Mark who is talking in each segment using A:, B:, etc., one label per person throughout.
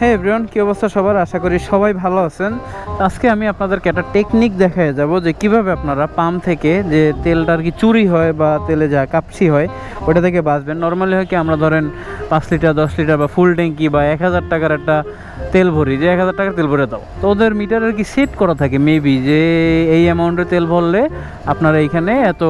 A: হ্যাঁ এভরিওয়ান, কী অবস্থা সবার? আশা করি সবাই ভালো আছেন। আজকে আমি আপনাদেরকে একটা টেকনিক দেখায় যাব যে কীভাবে আপনারা পাম্প থেকে যে তেলটা আর কি চুরি হয় বা তেলে যা কাপসি হয়, ওটা থেকে বাঁচবেন। নর্মালি হয় কি আমরা ধরেন পাঁচ লিটার, দশ লিটার বা ফুল ট্যাঙ্কি বা এক হাজার টাকার একটা তেল ভরি, যে এক হাজার টাকার তেল ভরে দাও। তো ওদের মিটার আর কি সেট করা থাকে? মেবি যে এই অ্যামাউন্টে তেল ভরলে আপনারা এইখানে এত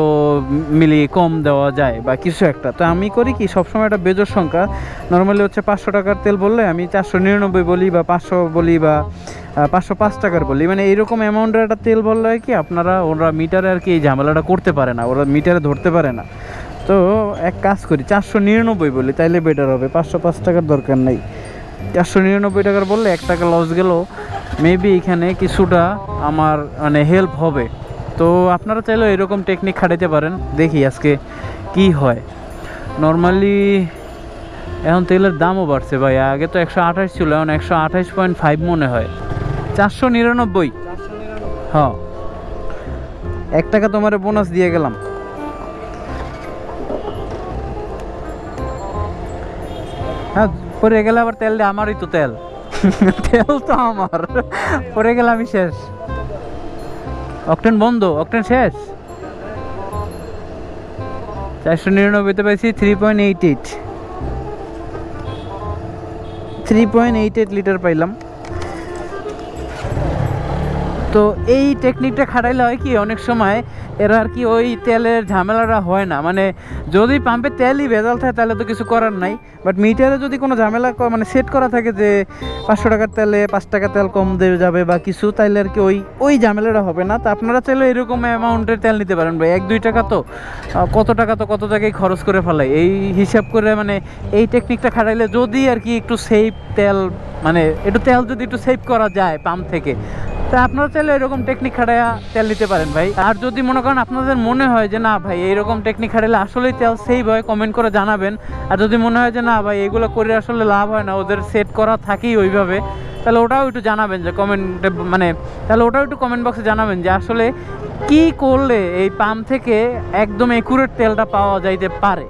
A: মিলিয়ে কম দেওয়া যায় বা কিছু একটা। তো আমি করি কি, সবসময় একটা বেজোর সংখ্যা। নর্মালি হচ্ছে পাঁচশো টাকার তেল বললে আমি চারশো নিরানব্বই বলি বা পাঁচশো বলি বা পাঁচশো পাঁচ টাকার বলি। মানে এইরকম অ্যামাউন্টের একটা তেল বললে কি, আপনারা ওরা মিটারে আর কি এই ঝামেলাটা করতে পারে না, ওরা মিটারে ধরতে পারে না। তো এক কাজ করি চারশো নিরানব্বই বলি তাইলে বেটার হবে পাঁচশো পাঁচ টাকার দরকার নেই। চারশো নিরানব্বই টাকার বললে এক টাকা লস গেল মেবি এখানে কিছুটা আমার মানে হেল্প হবে। তো আপনারা চাইলেও এরকম টেকনিক খাটাইতে পারেন দেখি আজকে কি হয়। নর্মালি এখন তেলের দামও বাড়ছে ভাই আগে তো একশো আঠাশ ছিল এখন একশো আঠাশ পয়েন্ট ফাইভ মনে হয়। চারশো নিরানব্বই? হ্যাঁ। এক টাকা তোমার বোনাস দিয়ে গেলাম। হ্যাঁ পরে গেলে আবার তেল দিয়ে, আমারই তো তেল। তেল তো আমার। পরে গেলে আমি শেষ। অকটেন বন্ধ, অকটেন শেষ। চারশো নিরানব্বইতে পাইছি three point eight eight three point eight eight litre পাইলাম। তো এই টেকনিকটা খাটাইলে হয় কি, অনেক সময় এরা আর কি ওই তেলের ঝামেলাটা হয় না। মানে যদি পাম্পে তেলই ভেজাল থাকে, তাহলে তো কিছু করার নাই। বাট মিটারে যদি কোনো ঝামেলা মানে সেট করা থাকে যে পাঁচশো টাকার তেলে পাঁচ টাকা তেল কম দেবে যাবে বা কিছু, তাইলে আর কি ওই ওই ঝামেলাটা হবে না। তো আপনারা চাইলে এরকম অ্যামাউন্টের তেল নিতে পারেন ভাই। এক, দুই টাকা তো কত টাকা তো কত জায়গায় খরচ করে ফেলাই এই হিসাব করে মানে এই টেকনিকটা খাটাইলে যদি আর কি একটু সেফ তেল মানে একটু তেল যদি একটু সেভ করা যায় পাম্প থেকে তা আপনারা চাইলে এরকম টেকনিক খাটাইয়া তেল নিতে পারেন ভাই। আর যদি মনে করেন আপনাদের মনে হয় যে, না ভাই, এইরকম টেকনিক খাটাইলে আসলেই তেল সেভ হয় কমেন্ট করে জানাবেন। আর যদি মনে হয় যে, না ভাই, এগুলো করে আসলে লাভ হয় না, ওদের সেট করা থাকেই ওইভাবে, তাহলে ওটাও একটু জানাবেন যে কমেন্টে মানে তাহলে ওটাও একটু কমেন্ট বক্সে জানাবেন যে, আসলে কি করলে এই পাম্প থেকে একদম একুরেট তেলটা পাওয়া যাইতে পারে?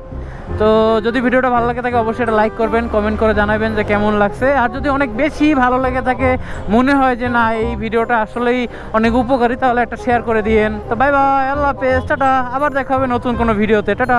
A: তো যদি ভিডিওটা ভালো লাগে থাকে অবশ্যই এটা লাইক করবেন কমেন্ট করে জানাবেন যে কেমন লাগছে। আর যদি অনেক বেশি ভালো লেগে থাকে, মনে হয় যে না, এই ভিডিওটা আসলেই অনেক উপকারী, তাহলে একটা শেয়ার করে দিয়েন। তো বাই বাই আল্লাহ হাফেজ, টাটা, আবার দেখা হবে নতুন কোনো ভিডিওতে, টাটা।